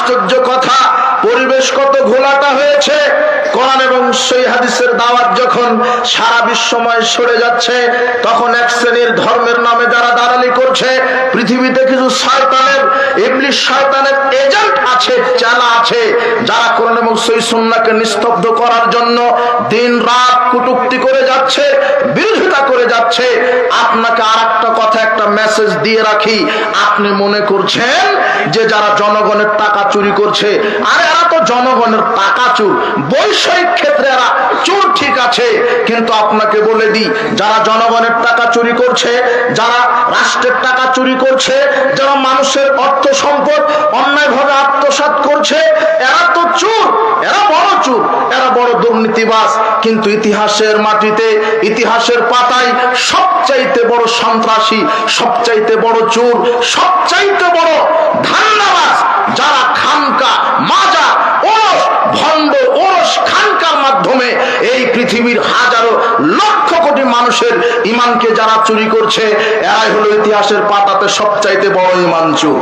আশ্চর্য কথা। পরিবেশ কত ঘোলাটা হয়েছে। কোরআন এবং সেই হাদিসের দাওয়াত যখন সারা বিশ্বময় সরে যাচ্ছে, তখন এক শ্রেণির ধর্মের নামে যারা দালালি করছে, পৃথিবীতে কিছু শয়তানের ইবলিশ শয়তানের এজেন্ট আছে, চালা আছে, যারা কোরআন এবং সেই সুন্নাহকে নিস্তব্ধ করার জন্য দিন রাত কুটুক্তি করে যাচ্ছে, বিরোধিতা করে যাচ্ছে। আপনাকে আর একটা কথা, একটা মেসেজ দিয়ে রাখি। আপনি মনে করছেন যে যারা জনগণের টাকা চুরি করছে, আর এরা তো জনগণের টাকা চুর। বৈষয়িক ক্ষেত্রে এরা চোর ঠিক আছে, কিন্তু আপনাকে বলে দিই, যারা জনগণের টাকা চুরি করছে, যারা রাষ্ট্রের টাকা চুরি করছে, যারা মানুষের অর্থ সম্পদ অন্যায়ভাবে আত্মসাৎ করছে, এরা তো চুর। এরা বড় চুর। এরা বড় দুর্নীতিবাস কিন্তু ইতিহাসের মাটিতে, ইতিহাসের পাতায় সবচাইতে বড় সন্ত্রাসী, সবচাইতে বড় চোর, সবচাইতে বড় পৃথিবীর হাজারো লক্ষ কোটি মানুষের ইমানকে যারা চুরি করছে, এরাই হলো ইতিহাসের পাতাতে সবচাইতে বড় ইমান চোর।